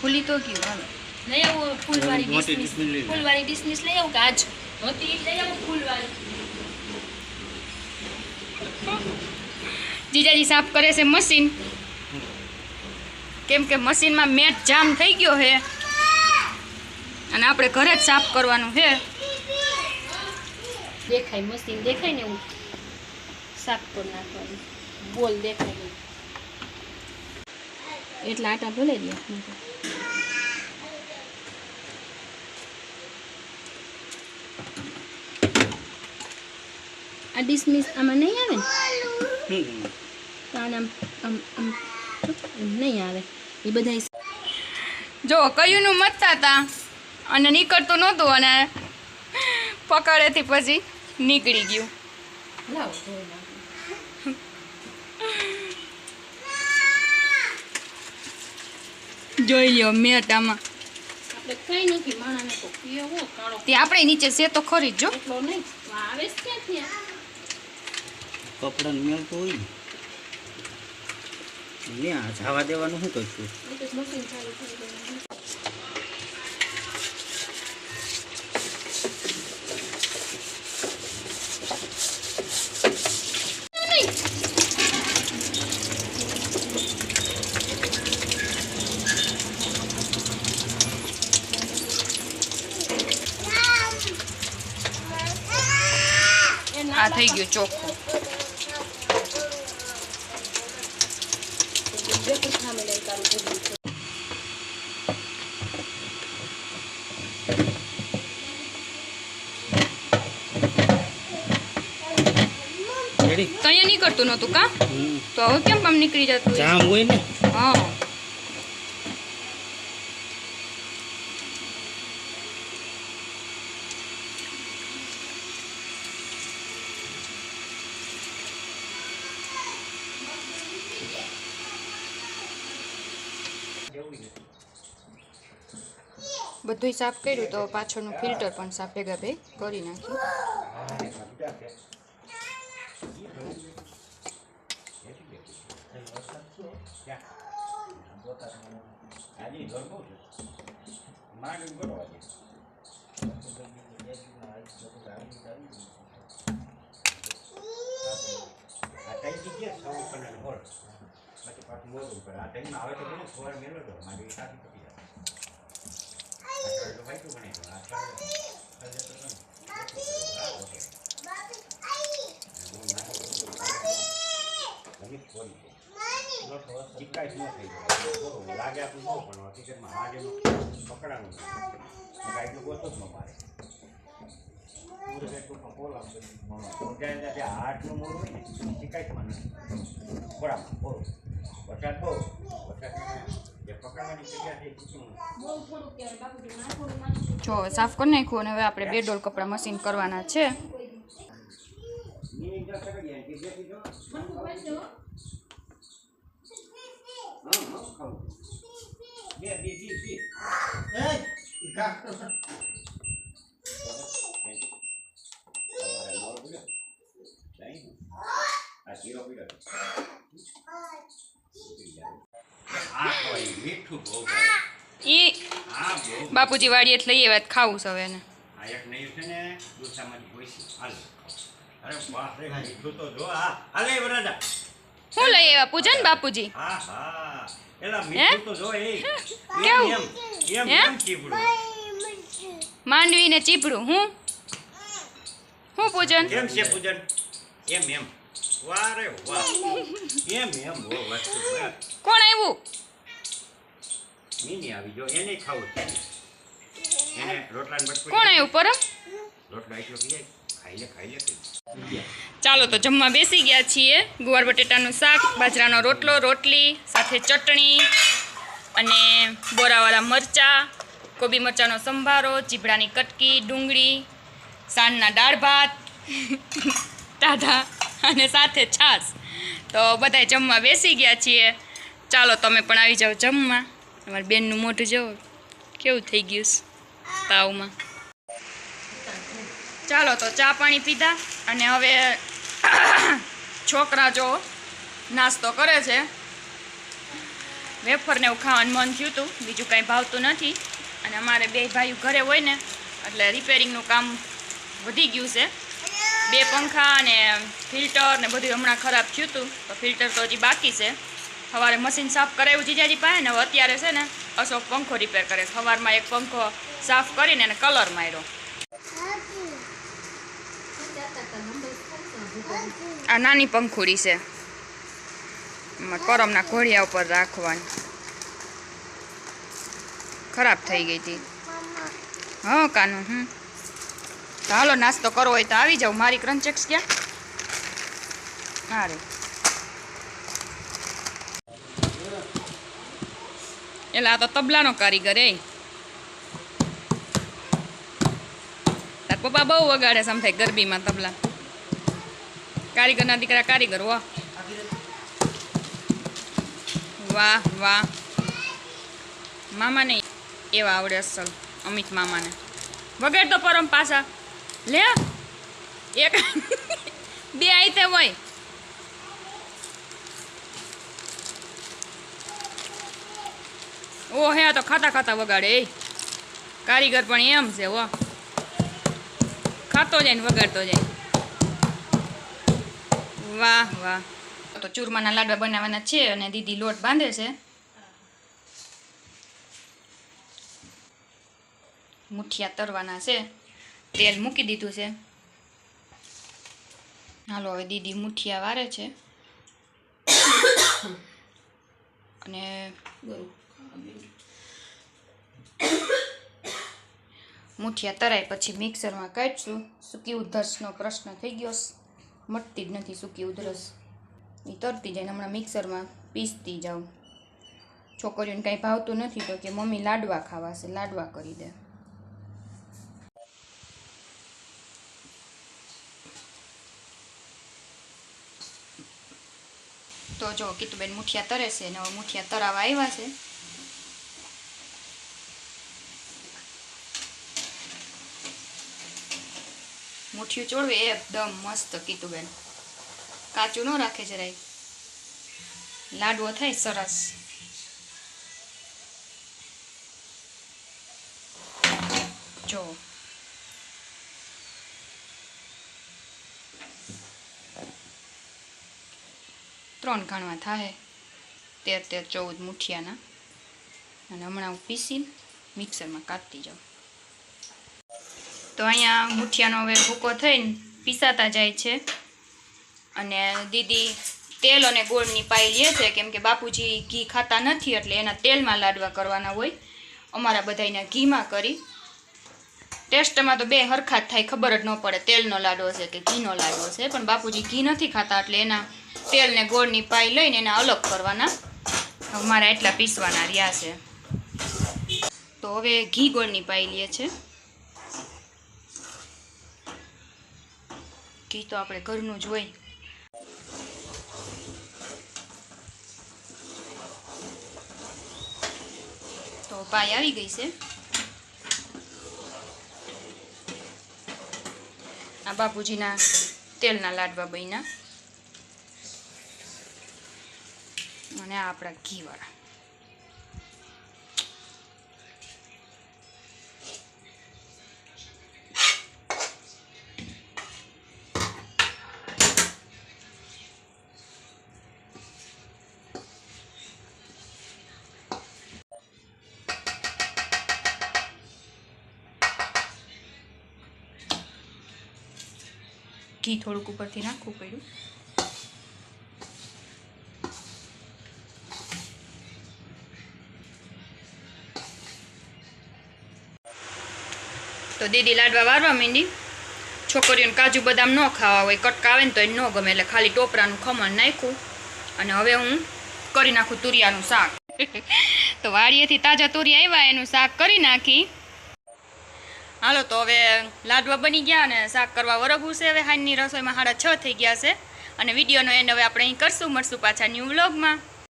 ખુલી તો ગયું હાલો. લઈ આવું ફૂલવાળી લો. ફૂલવાળી ડિશમિસ લઈ આવું કે આજ? હતી લઈ આવું ફૂલવાળી. જીજાજી સાફ કરે છે મશીન કેમ કે મશીનમાં મેટ જામ થઈ ગયો છે. અને આપણે ઘરે જ સાફ કરવાનું છે. દેખાય મશીન દેખાય ને એવું? સાફ કરી નાખવાનું. બોલ દેખાય. એટલે એટલા આટા ભલે દે. આ ડિસમિસ આમાં નહીં આવે ને કારણ આમ આમ આમ નહીં આવે એ બધા જો કયુંનું મતતા હતા અને નીકળતું નહોતું અને પકડેથી પછી નીકળી ગયું. જોઈ લ્યો મેટ આમાં. આપણે તો નીચે છે તો ખરી જો આવે? કપડાને મેળતું હોય ને આ જવા દેવાનું શું કરશું? આ થઈ ગયું ચોખ્ખું બેઠું સામે લઈ તારું કર્યું છે રેડી નહીં નીકળતું નહોતું કા? તો હવે કેમ કામ નીકળી જતું જામ હોય ને. હા. બધુંય સાફ કર્યું તો પાછળનું ફિલ્ટર પણ સાફ ભેગા ભેગ કરી નાખ્યું. લાગે આપણું બહુ પણ હકીકતમાં આ જેનું પકડાનું ગાઈડનું ગોતો જ ન મારે હાથનું મોર હોય ને શિકાયતમાં નથી બરાબર બોલો વરસાદ બહુ વરસાદ જે પકડવાની જગ્યા તો પૂછ્યું બહુ થોડુંક કહેવાય હવે સાફ કરી નાખ્યું અને હવે આપણે બે ડોલ કપડાં મશીન કરવાના છે. બાપુજી વાડીએ લઈએ વાત ખાવું છે હવે આ એક નહીં છે ને ડોસામાંથી કોઈ હાલ અરે બાપ રે મીઠું તો જો આ હાલે બરાડા શું લઈ આવ્યા? પૂજન બાપુજી? હા હા. એલા મીઠું તો જો એ. કેવું? એમ એમ ચીપડું માંડવી ને ચીપડું હું? હું પૂજન? કેમ છે પૂજન? એમ એમ. વાહ રે વાહ. એમ એમ બહુ વસ્તુ કોણ આવ્યું મીની આવી જો એને ખાવું એને રોટલા ને કોણ આવ્યું પરમ? રોટલા એટલો પીએ. ચાલો તો જમવા બેસી ગયા છીએ. ગુવાર બટેટાનું શાક, બાજરાનો રોટલો, રોટલી, સાથે ચટણી અને બોરાવાળા મરચાં, કોબી મરચાંનો સંભારો ચીભડાની કટકી, ડુંગળી, સાંજના દાળ ભાત, ટાઢા અને સાથે છાશ. તો બધાય જમવા બેસી ગયા છીએ. ચાલો તમે પણ આવી જાઓ જમવા. અમારી બેનનું મોઢું જુઓ કેવું થઈ ગયું તાવમાં? ચાલો તો ચા પાણી પીધા અને હવે છોકરા જો નાસ્તો કરે છે. વેફરને એવું ખાવાનું મન થયું હતું બીજું કાંઈ ભાવતું નથી. અને અમારે બે ભાઈઓ ઘરે હોય ને, એટલે રિપેરિંગનું કામ વધી ગયું છે. બે પંખા અને ફિલ્ટર ને બધું હમણાં ખરાબ થયું હતું તો ફિલ્ટર તો હજી બાકી છે. સવારે મશીન સાફ કરાવ્યું જીજાજી પાસે ને હવે અત્યારે છે ને અશોક પંખો રિપેર કરે. સવારમાં એક પંખો સાફ કરીને એને કલર માર્યો. આ નાની પંખુડી છે. કરમના ઘોડિયા ઉપર રાખવાની. ખરાબ થઈ ગઈ હતી હા, કાનું, હમ. હાલો, નાસ્તો કરવો હોય તો આવી જાવ મારી ક્રંચેક્સ ક્યાં? હા રે એટલે આ તો તબલાનો કારીગર, એ. તાર પપ્પા બહુ વગાડે સમ થાય ગરબીમાં તબલા. કારીગરના દીકરા કારીગર વાહ વાહ વાહ. મામાને એવા આવડે અસલ, અમિત મામાને. વગેર તો પરમ પાછા. લે, એક બે આઈતે હોય. ઓ, હે તો ખાતા ખાતા વગાડે, એ. કારીગર પણ એમ છે વો ખાતો જાય ને વગાડતો જાય. વાહ વાહ. તો ચૂરમાના લાડવા બનાવવાના છે અને દીદી લોટ બાંધે છે. મુઠિયા તરવાના છે. તેલ મૂકી દીધું છે. હાલો, હવે દીદી મુઠિયા વારે છે. અને મુઠિયા તરાય પછી મિક્સરમાં કાઢશું. સૂકી ઉધરસનો પ્રશ્ન થઈ ગયો. મટતી જ નથી સૂકી ઉધરસ. એ તરતી જાય હમણાં મિક્સરમાં પીસતી જાઉં. છોકરીઓને કાંઈ ભાવતું નથી તો કે મમ્મી લાડવા ખાવા છે, લાડવા કરી દે. તો જો કીતુબેન મુઠિયા તરે છે ને હવે મુઠિયા તરાવા આવ્યા છે. મુઠિયું ચોળવે, એકદમ મસ્ત કીતુબેન કાચું ન રાખે જરાય. લાડવો થાય સરસ. જો. ત્રણ ઘણવા થાય તેર તેર ચૌદ મુઠિયાના. અને હમણાં હું પીસીને મિક્સરમાં કાઢતી જાઉં. તો અહીંયા મુઠિયાનો હવે ભૂકો થઈને પીસાતા જાય છે. અને દીદી તેલ અને ગોળની પાઈ લે છે, કેમ કે બાપુજી ઘી ખાતા નથી એટલે એના તેલમાં લાડવા કરવાના હોય. અમારા બધાયના ઘીમાં કરી. ટેસ્ટમાં તો બે હરખા થાય, ખબર જ ન પડે તેલનો લાડવો છે કે ઘીનો લાડવો છે. પણ બાપુજી ઘી નથી ખાતા એટલે એના તેલ ને ગોળની પાઈ લઈને એના અલગ કરવાના. અમારા મારા એટલા પીસવાના રહ્યા છે. તો હવે ઘી ગોળની પાઈ લે છે. ઘી તો આપણે ઘરનું જ હોય. તો પાઈ આવી ગઈ છે. આ બાપુજીના તેલના લાડવા બન્યા. અને આ આપણા ઘીવાળા. ઘી થોડુંક ઉપરથી નાખવું પડ્યું. તો દીદી લાડવા વારવા માંડી. છોકરીઓને કાજુ બદામ ન ખાવા હોય, કટકા આવે ને તો એ ન ગમે, એટલે ખાલી ટોપરાનું ખમણ નાખ્યું. અને હવે હું કરી નાખું તુરિયાનું શાક. તો વાડીએથી તાજા તુરિયા આવ્યા, એનું શાક કરી નાખી. હાલો, તો હવે લાડવા બની ગયા અને શાક કરવા વરગવું છે. હવે હાનની રસોઈમાં સાડા છ થઈ ગયા છે અને વિડીયોનો એન્ડ હવે આપણે અહીં કરશું. મળશું પાછા ન્યૂ વ્લોગમાં